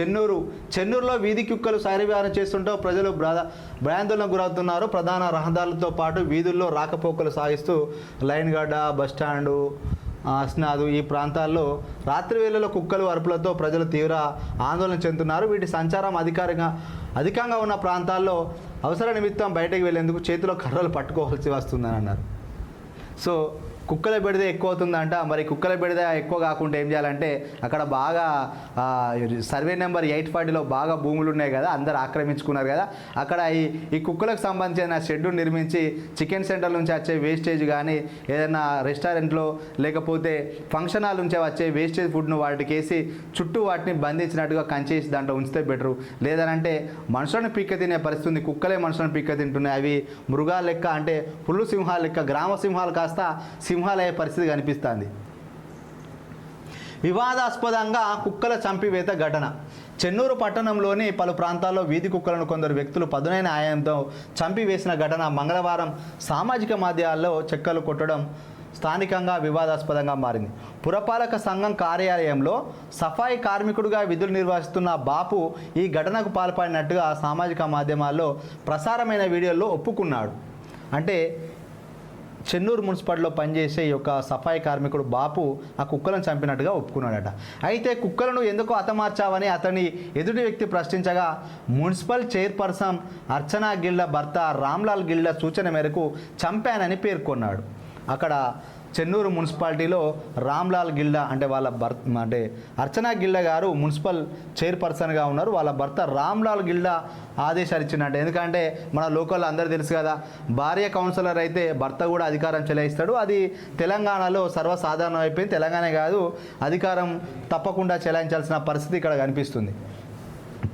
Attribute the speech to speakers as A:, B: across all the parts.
A: చెన్నూరు చెన్నూరులో వీధి కుక్కలు శారీవ్యారం చేస్తుంటే ప్రజలు బ్ర- గురవుతున్నారు. ప్రధాన రహదారులతో పాటు వీధుల్లో రాకపోకలు సాగిస్తూ లైన్ గడ్డ బస్టాండు అస్నాదు ఈ ప్రాంతాల్లో రాత్రి వేళలో కుక్కలు అరుపులతో ప్రజలు తీవ్ర ఆందోళన చెందుతున్నారు. వీటి సంచారం అధికారిగా అధికంగా ఉన్న ప్రాంతాల్లో అవసర నిమిత్తం బయటకు వెళ్ళేందుకు చేతిలో కర్రలు పట్టుకోవాల్సి వస్తుందని అన్నారు సో కుక్కల బెడద ఎక్కువ అవుతుందంట మరి కుక్కల బెడద ఎక్కువ కాకుండా ఏం చేయాలంటే అక్కడ బాగా సర్వే నెంబర్ ఎయిట్ ఫార్టీలో బాగా భూములు ఉన్నాయి కదా అందరు ఆక్రమించుకున్నారు కదా. అక్కడ ఈ ఈ కుక్కలకు సంబంధించిన షెడ్ నిర్మించి చికెన్ సెంటర్ నుంచి వచ్చే వేస్టేజ్ కానీ ఏదైనా రెస్టారెంట్లో లేకపోతే ఫంక్షన్ హాల్ నుంచి వచ్చే వేస్టేజ్ ఫుడ్ను వాటికి వేసి చుట్టూ వాటిని బంధించినట్టుగా కంచేసి దాంట్లో ఉంచితే బెటరు. లేదనంటే మనుషులను పిక్క తినే పరిస్థితి కుక్కలే మనుషులను పిక్క తింటున్నాయి అవి మృగాల లెక్క అంటే పుల్లు సింహాల లెక్క గ్రామ సింహాలు కాస్త సింహాలయ పరిస్థితి కనిపిస్తుంది. వివాదాస్పదంగా కుక్కల చంపివేత ఘటన. చెన్నూరు పట్టణంలోని పలు ప్రాంతాల్లో వీధి కుక్కలను కొందరు వ్యక్తులు పదునైన ఆయంతో చంపివేసిన ఘటన మంగళవారం సామాజిక మాధ్యమాల్లో చెక్కలు కొట్టడం స్థానికంగా వివాదాస్పదంగా మారింది. పురపాలక సంఘం కార్యాలయంలో సఫాయి కార్మికుడిగా విధులు నిర్వహిస్తున్న బాపు ఈ ఘటనకు పాల్పడినట్టుగా సామాజిక మాధ్యమాల్లో ప్రసారమైన వీడియోలో ఒప్పుకున్నాడు. అంటే చెన్నూరు మున్సిపాలిటీలో పనిచేసే ఈ యొక్క సఫాయి కార్మికుడు బాపు ఆ కుక్కలను చంపినట్టుగా ఒప్పుకున్నాడట. అయితే కుక్కలను ఎందుకు హతమార్చావని అతని ఎదుటి వ్యక్తి ప్రశ్నించగా మున్సిపల్ చైర్పర్సన్ అర్చనా గిళ్ళ భర్త రామ్లాల్ గిళ్ళ సూచన మేరకు చంపానని పేర్కొన్నాడు. అక్కడ చెన్నూరు మున్సిపాలిటీలో రామ్లాల్ గిల్డా అంటే వాళ్ళ భర్త అంటే అర్చనా గిల్డా గారు మున్సిపల్ చైర్పర్సన్గా ఉన్నారు. వాళ్ళ భర్త రామ్లాల్ గిల్డా ఆదేశాలు ఇచ్చినట్టు. ఎందుకంటే మన లోకల్ అందరూ తెలుసు కదా భార్య కౌన్సిలర్ అయితే భర్త కూడా అధికారం చెలాయిస్తాడు. అది తెలంగాణలో సర్వసాధారణం అయిపోయింది తెలంగాణ కాదు అధికారం తప్పకుండా చెలాయించాల్సిన పరిస్థితి ఇక్కడ కనిపిస్తుంది.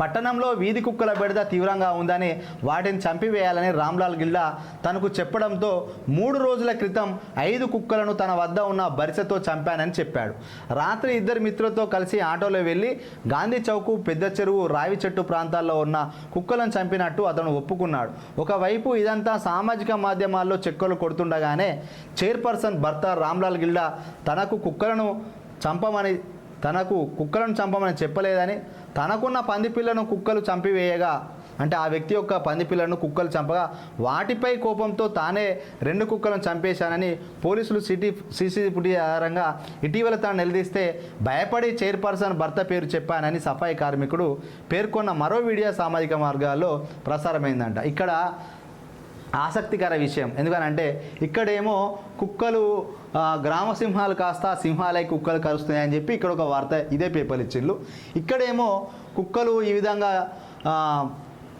A: పట్టణంలో వీధి కుక్కల బెడద తీవ్రంగా ఉందని వాటిని చంపివేయాలని రామ్లాల్ గిల్డా తనకు చెప్పడంతో మూడు రోజుల క్రితం ఐదు కుక్కలను తన వద్ద ఉన్న బరిసతో చంపానని చెప్పాడు. రాత్రి ఇద్దరు మిత్రులతో కలిసి ఆటోలో వెళ్ళి గాంధీ చౌకు పెద్ద చెరువు రావి చెట్టు ప్రాంతాల్లో ఉన్న కుక్కలను చంపినట్టు అతను ఒప్పుకున్నాడు. ఒకవైపు ఇదంతా సామాజిక మాధ్యమాల్లో చెక్కలు కొడుతుండగానే చైర్పర్సన్ భర్త రామ్లాల్ గిల్డా తనకు కుక్కలను చంపమని తనకు కుక్కలను చంపమని చెప్పలేదని తనకున్న పంది పిల్లను కుక్కలు చంపివేయగా అంటే ఆ వ్యక్తి యొక్క పంది పిల్లను కుక్కలు చంపగా వాటిపై కోపంతో తానే రెండు కుక్కలను చంపేశానని పోలీసులు సిటీ సీసీ ఫుటేజ్ ఆధారంగా ఇటీవల తాను నిలదీస్తే భయపడి చైర్పర్సన్ భర్త పేరు చెప్పానని సఫాయి కార్మికుడు పేర్కొన్న మరో వీడియో సామాజిక మార్గాల్లో ప్రసారమైందంట. ఇక్కడ ఆసక్తికర విషయం. ఎందుకనంటే ఇక్కడేమో కుక్కలు గ్రామ సింహాలు కాస్త సింహాలై కుక్కలు కరుస్తున్నాయని చెప్పి ఇక్కడ ఒక వార్త ఇదే పేపర్ ఇచ్చిండ్రు. ఇక్కడేమో కుక్కలు ఈ విధంగా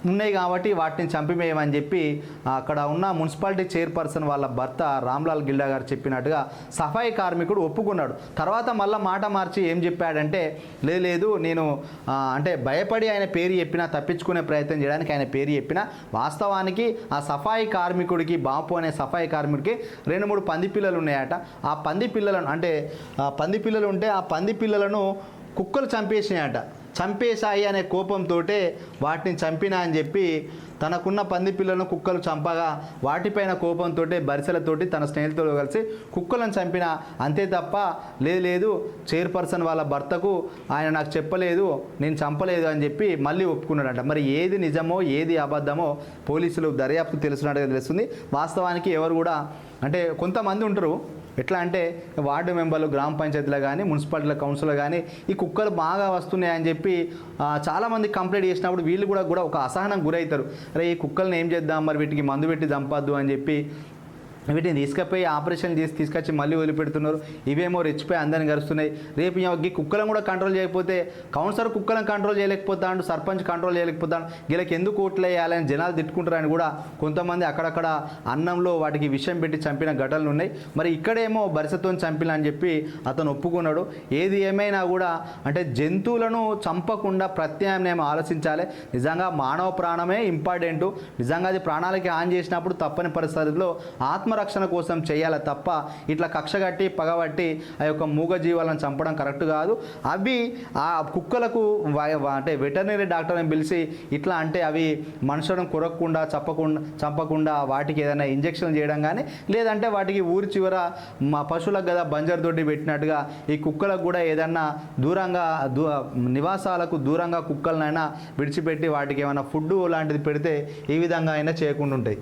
A: ఉన్నాయి కాబట్టి వాటిని చంపివేయమని చెప్పి అక్కడ ఉన్న మున్సిపాలిటీ చైర్పర్సన్ వాళ్ళ భర్త రామ్లాల్ గిల్డా గారు చెప్పినట్టుగా సఫాయి కార్మికుడు ఒప్పుకున్నాడు. తర్వాత మళ్ళీ మాట మార్చి ఏం చెప్పాడంటే లేదు లేదు నేను అంటే భయపడి ఆయన పేరు చెప్పినా తప్పించుకునే ప్రయత్నం చేయడానికి ఆయన పేరు చెప్పిన వాస్తవానికి ఆ సఫాయి కార్మికుడికి బాపు అనే సఫాయి కార్మికుడికి రెండు మూడు పంది పిల్లలు ఉన్నాయట. ఆ పంది పిల్లలను అంటే పంది పిల్లలు ఉంటే ఆ పంది పిల్లలను కుక్కలు చంపేసినాయట. చంపేశాయి అనే కోపంతో వాటిని చంపినా అని చెప్పి తనకున్న పంది పిల్లలను కుక్కలు చంపగా వాటిపైన కోపంతో బరిసెలతోటి తన స్నేహితులతో కలిసి కుక్కలను చంపిన. అంతే తప్ప లేదు లేదు చైర్పర్సన్ వాళ్ళ భర్తకు ఆయన నాకు చెప్పలేదు నేను చంపలేదు అని చెప్పి మళ్ళీ ఒప్పుకున్నాడంట. మరి ఏది నిజమో ఏది అబద్ధమో పోలీసులు దర్యాప్తు తెలుసున్నట్టుగా తెలుస్తుంది. వాస్తవానికి ఎవరు కూడా అంటే కొంతమంది ఉంటారు ఎట్లా అంటే వార్డు మెంబర్లు గ్రామ పంచాయతీలో కానీ మున్సిపాలిటీల కౌన్సిల్లో కానీ ఈ కుక్కలు బాగా వస్తున్నాయని చెప్పి చాలామంది కంప్లైంట్ చేసినప్పుడు వీళ్ళు కూడా కూడా ఒక అసహనం గురవుతారు. అరే ఈ కుక్కల్ని ఏం చేద్దాం? మరి వీటికి మందు పెట్టి చంపద్దు అని చెప్పి వీటిని తీసుకుపోయి ఆపరేషన్ చేసి తీసుకొచ్చి మళ్ళీ వదిలిపెడుతున్నారు. ఇవేమో రెచ్చిపోయి అందరిని గరుస్తున్నాయి రేపు ఈ కుక్కలను కూడా కంట్రోల్ చేయకపోతే కౌన్సిలర్ కుక్కలను కంట్రోల్ చేయలేకపోతాడు సర్పంచ్ కంట్రోల్ చేయలేకపోతాడు. వీళ్ళకి ఎందుకు ఓట్లు వేయాలని జనాలు తిట్టుకుంటారని కూడా కొంతమంది అక్కడక్కడ అన్నంలో వాటికి విషయం పెట్టి చంపిన ఘటనలు ఉన్నాయి. మరి ఇక్కడేమో బరిసతో చంపిన అని చెప్పి అతను ఒప్పుకున్నాడు. ఏది ఏమైనా కూడా అంటే జంతువులను చంపకుండా ప్రత్యామ్నాయం ఆలోచించాలి. నిజంగా మానవ ప్రాణమే ఇంపార్టెంట్ నిజంగా అది ప్రాణాలకి ఆన్ చేసినప్పుడు తప్పని పరిస్థితుల్లో ఆత్మ ఆత్మరక్షణ కోసం చేయాలి తప్ప ఇట్లా కక్షగట్టి పగబట్టి ఆ యొక్క మూగ జీవాలను చంపడం కరెక్ట్ కాదు. అవి ఆ కుక్కలకు అంటే వెటర్నరీ డాక్టర్ని పిలిచి ఇట్లా అంటే అవి మనుషులను కొరకకుండా చంపకుండా చంపకుండా వాటికి ఏదైనా ఇంజెక్షన్ చేయడం కానీ లేదంటే వాటికి ఊరి చివర మా పశువులకు కదా బంజర్ దొడ్డి పెట్టినట్టుగా ఈ కుక్కలకు కూడా ఏదన్నా దూరంగా దూ నివాసాలకు దూరంగా కుక్కలనైనా విడిచిపెట్టి వాటికి ఏమైనా ఫుడ్ లాంటిది పెడితే ఈ విధంగా అయినా చేయకుండా ఉంటాయి.